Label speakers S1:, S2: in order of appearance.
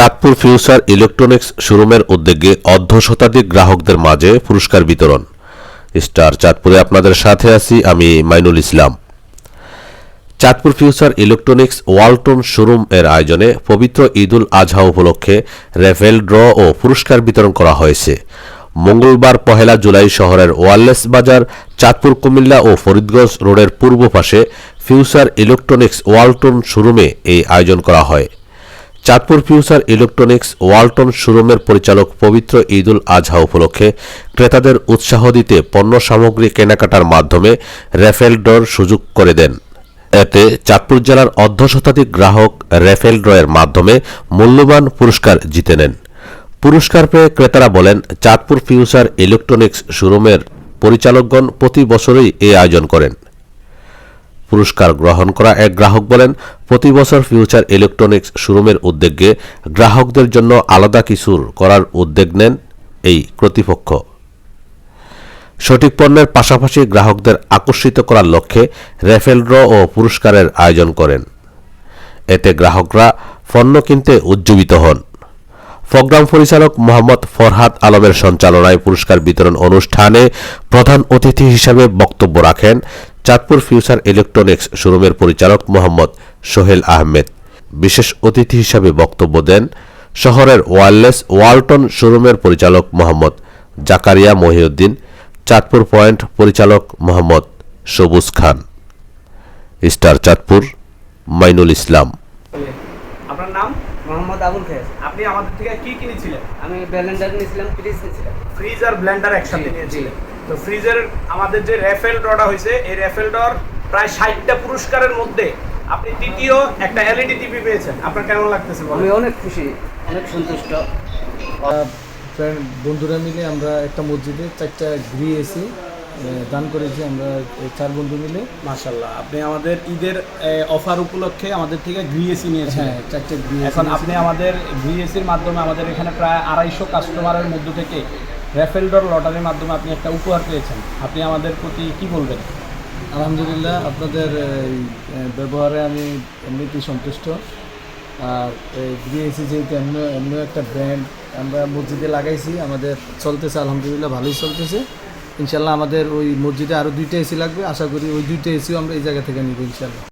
S1: Chandpur future electronics শোরুমের উদ্যোগে অর্ধ শতাধিক গ্রাহকদের মাঝে পুরস্কার বিতরণ। স্টার চাঁদপুরে আপনাদের সাথে আছি আমি Mainul Islam. Chandpur future electronics Walton showroom এর আয়োজনে পবিত্র ঈদুল আজহা উপলক্ষে রেফেল ড্র ও পুরস্কার বিতরণ করা হয়েছে। মঙ্গলবার পহেলা জুলাই শহরের ওয়ারলেস বাজার, চাঁদপুর কুমিল্লা ও ফরিদগঞ্জ রোডের পূর্ব পাশে ফিউচার ইলেকট্রনিক্স ওয়ালটন শোরুমে এই আয়োজন করা হয়। চাঁদপুর ফিউচার ইলেকট্রনিক্স ওয়ালটন শোরুমের পরিচালক পবিত্র ঈদুল আজহা উপলক্ষে ক্রেতাদের উৎসাহ দিতে পণ্য সামগ্রী কেনাকাটার মাধ্যমে রেফেল ড্রর সুযোগ করে দেন। এতে চাঁদপুর জেলার অর্ধ শতাধিক গ্রাহক রেফেল ড্রয়ের মাধ্যমে মূল্যবান পুরস্কার জিতে নেন। পুরস্কার পেয়ে ক্রেতারা বলেন, চাঁদপুর ফিউচার ইলেকট্রনিক্স শোরুমের পরিচালকগণ প্রতি বছরই এই আয়োজন করেন। পুরস্কার গ্রহণ করা এক গ্রাহক বলেন প্রতি বছর ফিউচার ইলেকট্রনিক্স শোরুমের উদ্যোগে গ্রাহকদের জন্য আলাদা কিছুর করার উদ্যোগ নেন এই কর্তৃপক্ষ সঠিক পণ্যের পাশাপাশি গ্রাহকদের আকর্ষিত করার লক্ষ্যে রেফেল ড্র ও পুরস্কারের আয়োজন করেন। এতে গ্রাহকরা পণ্য কিনতে উজ্জীবিত হন। প্রোগ্রাম পরিচালক মোহাম্মদ ফরহাদ আলমের সঞ্চালনায় পুরস্কার বিতরণ অনুষ্ঠানে প্রধান অতিথি হিসাবে বক্তব্য রাখেন চাঁদপুর ফিউচার ইলেকট্রনিক্স শোরুমের পরিচালক মোহাম্মদ সোহেল আহমেদ। বিশেষ অতিথি হিসাবে বক্তব্য দেন শহরের ওয়ারলেস ওয়ালটন শোরুমের পরিচালক মোহাম্মদ জাকারিয়া মহিউদ্দিন, চাঁদপুর পয়েন্ট পরিচালক মোহাম্মদ সবুজ খান। স্টার চাঁদপুর, মাইনুল ইসলাম।
S2: মোহাম্মদ আবুল খের।
S3: আপনি আমাদের থেকে কি কিনেছিলেন?
S2: আমি ব্যালেন্ডার নিয়েছিলাম ফ্রিজ নিয়েছিলাম।
S3: ফ্রিজ আর ব্লেন্ডার একসাথে নিয়েছিলেন। তো ফ্রিজের আমাদের যে রেফেল ড্রটা হয়েছে এই রেফেল ড্রর প্রায় ষাটটা পুরস্কারের মধ্যে আপনি তৃতীয় একটা এলইডি টিভি পেয়েছেন। আপনার কেমন লাগতেছে
S2: আমি অনেক খুশি অনেক সন্তুষ্ট।
S4: ফ্রেন্ড বন্ধুরা মিলে আমরা একটা মসজিদে চারটা ঘুরি এসি দান করেছি আমরা এই চার বন্ধু মিলে।
S3: মাশাল্লাহ আপনি আমাদের ঈদের অফার উপলক্ষে আমাদের থেকে গ্রিএসি নিয়েছেন
S4: হ্যাঁ চারটে
S3: এখন আপনি আমাদের ভিএসির মাধ্যমে আমাদের এখানে প্রায় আড়াইশো কাস্টমারের মধ্য থেকে রেফেল ডর লটারির মাধ্যমে আপনি একটা উপহার পেয়েছেন। আপনি আমাদের প্রতি কি বলবেন?
S4: আলহামদুলিল্লাহ আপনাদের ব্যবহারে আমি এমনিতেই সন্তুষ্ট। আর ঘুরি এসি যেহেতু এমনি এমনি একটা ব্র্যান্ড আমরা মসজিদে লাগাইছি আমাদের চলতেছে আলহামদুলিল্লাহ ভালোই চলতেছে। ইনশাল্লাহ আমাদের ওই মসজিদে আরও দুইটা এসি লাগবে। আশা করি ওই দুইটা এসিও আমরা এই জায়গা থেকে নিব ইনশাল্লাহ।